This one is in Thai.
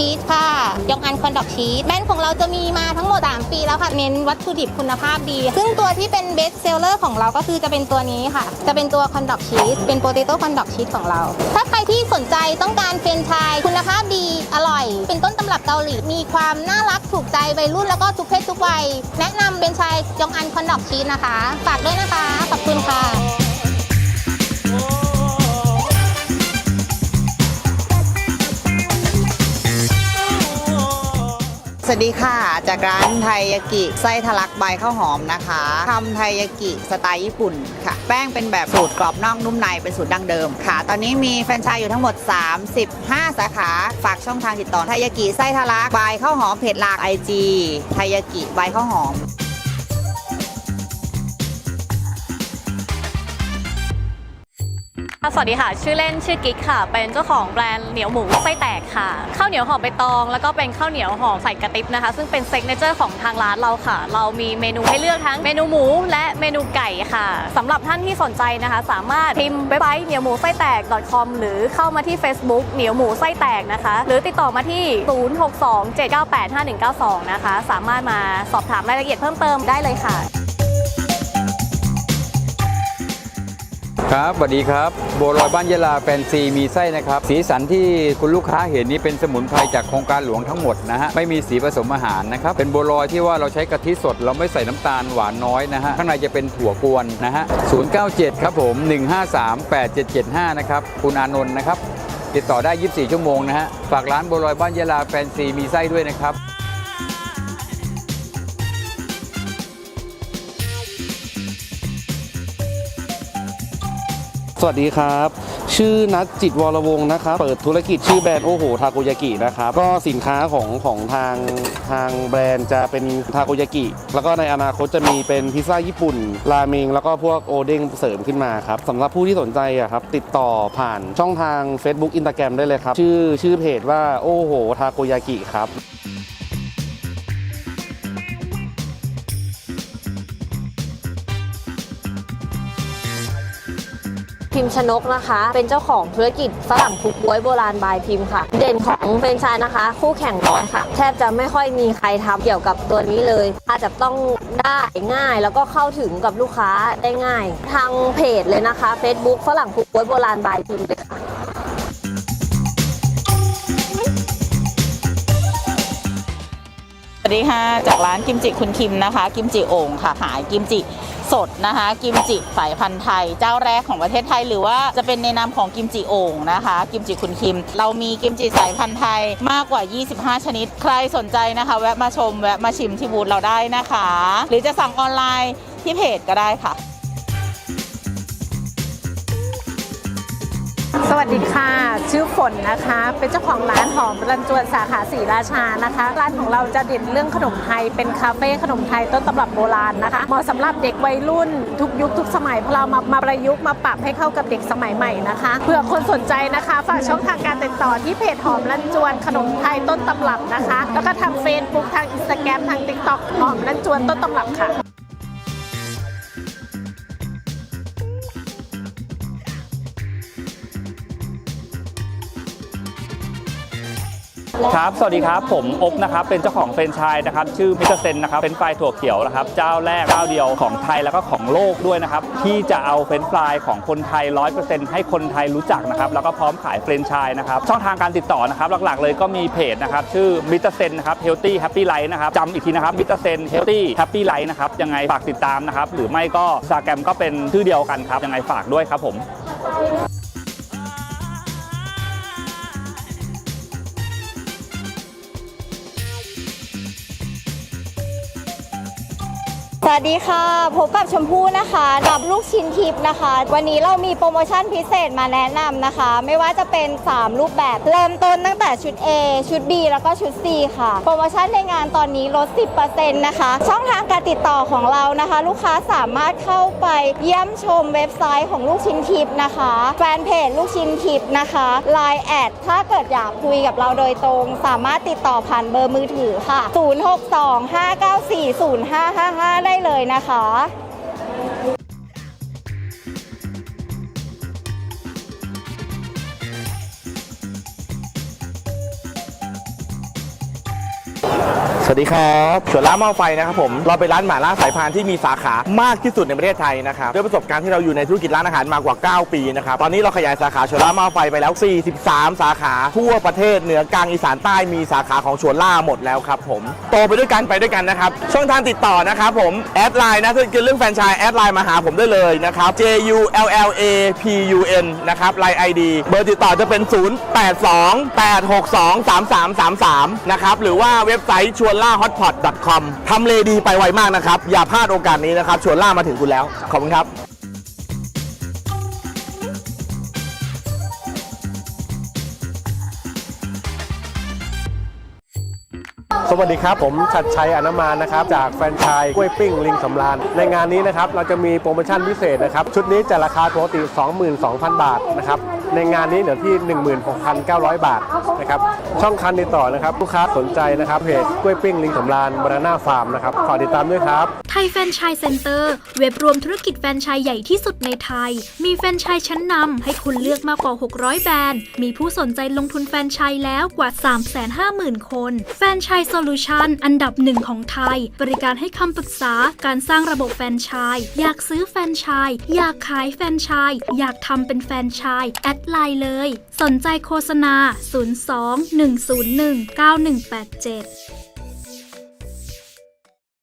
ชีสค่ะ ยองอันคอนดอกชีสแบรนด์ของเราจะมีมาทั้งหมด 3 ปีแล้วค่ะ เน้นวัตถุดิบคุณภาพดี ซึ่งตัวที่เป็นเบสเซลเลอร์ของเราก็คือจะเป็นตัวนี้ค่ะ จะเป็นตัวคอนดอกชีส เป็นโปเตโต้คอนดอกชีสของเรา ถ้าใครที่สนใจต้องการเฟรนไชายคุณภาพดี อร่อย เป็นต้นตำรับเกาหลี มีความน่ารักถูกใจวัยรุ่นแล้วก็ทุกเพศทุกวัย แนะนำเฟรนไชายยองอันคอนดอกชีสนะคะ ฝากด้วยนะคะ ขอบคุณค่ะ สวัสดีค่ะ จากร้านไทยากิไส้ทะลักใบข้าวหอมนะคะทำไทยากิสไตล์ญี่ปุ่นค่ะ แป้งเป็นแบบสูตรกรอบนอกนุ่มในเป็นสูตรดั้งเดิมค่ะ ตอนนี้มีแฟรนไชส์อยู่ทั้งหมด 35 สาขา ฝากช่องทางติดต่อไทยากิไส้ทะลักใบข้าวหอมเพจหลักไอจีไทยากิใบข้าวหอม สวัสดีค่ะ ชื่อเล่นชื่อกิ๊กค่ะ เป็นเจ้าของแบรนด์เหนียวหมูไส้แตกค่ะ ข้าวเหนียวหอมใบตอง แล้วก็เป็นข้าวเหนียวหอมใส่กระติบนะคะ ซึ่งเป็นเซ็กเนเจอร์ของทางร้านเราค่ะ เรามีเมนูให้เลือกทั้งเมนูหมูและเมนูไก่ค่ะสำหรับท่านที่สนใจนะคะ สามารถพิมพ์เว็บไซต์เหนียวหมูไส้แตก .com หรือเข้ามาที่ Facebook เหนียวหมูไส้แตกนะคะ หรือติดต่อมาที่ 0627985192 นะคะ สามารถมาสอบถามรายละเอียดเพิ่มเติมได้เลยค่ะ ครับสวัสดีครับบัวลอยบ้านยะลาแฟนซีมีไส้นะครับ สีสันที่คุณลูกค้าเห็นนี้เป็นสมุนไพรจากโครงการหลวงทั้งหมดนะฮะไม่มีสีผสมอาหารนะครับเป็นบัวลอยที่ว่าเราใช้กะทิสด เราไม่ใส่น้ำตาลหวานน้อยนะฮะข้างในจะเป็นถั่วกวนนะฮะ097 ครับผม 1538775 นะครับคุณอานนท์นะครับติดต่อได้ 24 ชั่วโมงนะฮะฝากร้านบัวลอยบ้านยะลาแฟนซีมีไส้ด้วยนะครับ สวัสดีครับ ชื่อนัทจิตวรวงนะครับ เปิดธุรกิจชื่อแบรนด์โอโหทาโกยากินะครับ ก็สินค้าของของทางทางแบรนด์จะเป็นทาโกยากิ แล้วก็ในอนาคตจะมีเป็นพิซซ่าญี่ปุ่น ราเมง แล้วก็พวกโอเด้งเสริมขึ้นมาครับสำหรับผู้ที่สนใจอะครับ ติดต่อผ่านช่องทาง Facebook Instagram ได้เลยครับ ชื่อชื่อเพจว่าโอโหทาโกยากิครับ พิมพ์ชนกนะคะ เป็นเจ้าของธุรกิจฝรั่งทุกบวยโบราณบายพิมพ์ค่ะ เด่นของเฟรนชส์นะคะ คู่แข่งน้อยค่ะ แทบจะไม่ค่อยมีใครทำเกี่ยวกับตัวนี้เลยอาจจะต้องได้ง่ายแล้วก็เข้าถึงกับลูกค้าได้ง่าย ทางเพจเลยนะคะ Facebook ฝรั่งทุกบวยโบราณบายพิมพ์เลยค่ะสวัสดีค่ะ จากร้านกิมจิคุณคิมนะคะ กิมจิโอ่งค่ะขายกิมจิ สดนะคะ กิมจิสายพันธุ์ไทย เจ้าแรกของประเทศไทย หรือว่าจะเป็นในนามของกิมจิโอ่งนะคะ กิมจิคุณคิม เรามีกิมจิสายพันธุ์ไทยมากกว่า 25 ชนิด ใครสนใจนะคะ แวะมาชมแวะมาชิมที่บูธเราได้นะคะ หรือจะสั่งออนไลน์ที่เพจก็ได้ค่ะ สวัสดีค่ะ ชื่อฝนนะคะ เป็นเจ้าของร้านหอมรันจวนสาขาศรีราชานะคะ ร้านของเราจะเด่นเรื่องขนมไทย เป็นคาเฟ่ขนมไทยต้นตำรับโบราณนะคะเหมาะสำหรับเด็กวัยรุ่นทุกยุคทุกสมัยเพราะเรามามาประยุกต์มาปรับให้เข้ากับเด็กสมัยใหม่นะคะเผื่อคนสนใจนะคะฝากช่องทางการติดต่อที่เพจหอมรันจวนขนมไทยต้นตำรับนะคะ แล้วก็ทางเฟซบุ๊กทางอินสตาแกรมทางติ๊กต็อกหอมรันจวนต้นตำรับค่ะ ครับ สวัสดีครับ ผมอบนะครับ เป็นเจ้าของเฟรนไชส์นะครับ ชื่อมิสเตอร์เซนนะครับ เป็นไฟรายถั่วเขียวนะครับ เจ้าแรกเจ้าเดียวของไทยแล้วก็ของโลกด้วยนะครับ ที่จะเอาเฟรนช์ฟรายของคนไทย 100%ให้คนไทยรู้จักนะครับ แล้วก็พร้อมขายเฟรนไชส์นะครับ ช่องทางการติดต่อนะครับ หลักๆเลยก็มีเพจนะครับ ชื่อมิสเตอร์เซนนะครับ Healthy Happy Life นะครับจำอีกทีนะครับมิสเตอร์เซน Healthy Happy Life นะครับ ยังไงฝากติดตามนะครับ หรือไม่ก็สแกรมก็เป็นชื่อเดียวกันครับ ยังไงฝากด้วยครับผม สวัสดีค่ะ พบกับชมพู่นะคะกับลูกชิ้นทิพย์นะคะ วันนี้เรามีโปรโมชั่นพิเศษมาแนะนำนะคะ ไม่ว่าจะเป็น 3 รูปแบบเริ่มต้นตั้งแต่ชุด A ชุด B แล้วก็ชุด C ค่ะ โปรโมชั่นในงานตอนนี้ลด 10%นะคะ ช่องทางการติดต่อของเรานะคะ ลูกค้าสามารถเข้าไปเยี่ยมชมเว็บไซต์ของลูกชิ้นทิพย์นะคะแฟนเพจลูกชิ้นทิพย์นะคะ Line แอดถ้าเกิดอยากคุยกับเราโดยตรง สามารถติดต่อผ่านเบอร์มือถือค่ะ 0625940555ได้เลยนะคะ วัสดีครับสวนล่าหม้อไฟนะครับผม เราเป็นร้านหม่าล่าสายพานที่มีสาขามากที่สุดในประเทศไทยนะครับด้วยประสบการณ์ที่เราอยู่ในธุรกิจร้านอาหารมากว่า 9 ปีนะครับ ตอนนี้เราขยายสาขาชวนล่าหม้อไฟไปแล้ว 43 สาขาทั่วประเทศเหนือกลางอีสานใต้มีสาขาของชวนล่าหมดแล้วครับผม โตไปด้วยกันไปด้วยกันนะครับ ช่องทางติดต่อนะครับผม แอดไลน์นะถ้าเกิดเรื่องแฟรนไชส์แอดไลน์มาหาผมได้เลยนะครับ J U L L A P U N นะครับไลน์ ID เบอร์ติดต่อจะเป็น 082 862 3333 นะครับหรือว่าเว็บไซต์ชวนล่า hotpot com ทำเลดีไปไวมากนะครับ อย่าพลาดโอกาสนี้นะครับชวนล่ามาถึงคุณแล้ว ขอบคุณครับสวัสดีครับ ผมชัดชัยอนุมานนะครับ จากแฟรนไชส์กล้วยปิ้งลิงสำราญ ในงานนี้นะครับ เราจะมีโปรโมชั่นพิเศษนะครับ ชุดนี้จะราคาปกติ 22,000 บาทนะครับ ในงานนี้เหลือที่ 16,900 บาทนะครับช่องคันติดต่อนะครับลูกค้าสนใจนะครับเพจกล้วยปิ้งลิงสำราญบานาน่าฟาร์มนะครับขอติดตามด้วยครับไทยแฟนชส์เซ็นเตอร์เว็บรวมธุรกิจแฟนชส์ใหญ่ที่สุดในไทย มีแฟนชส์ชั้นนำให้คุณเลือกมากกว่า 600 แบรนด์ มีผู้สนใจลงทุนแฟนชส์แล้วกว่า 350,000 คน แฟนชส์โซลูชันอันดับหนึ่งของไทย บริการให้คำปรึกษาการสร้างระบบแฟนชส์อยากซื้อแฟนชส์อยากขายแฟนชส์อยากทำเป็นแฟนชส์แอดไลน์เลย สนใจโฆษณา 02 101 9187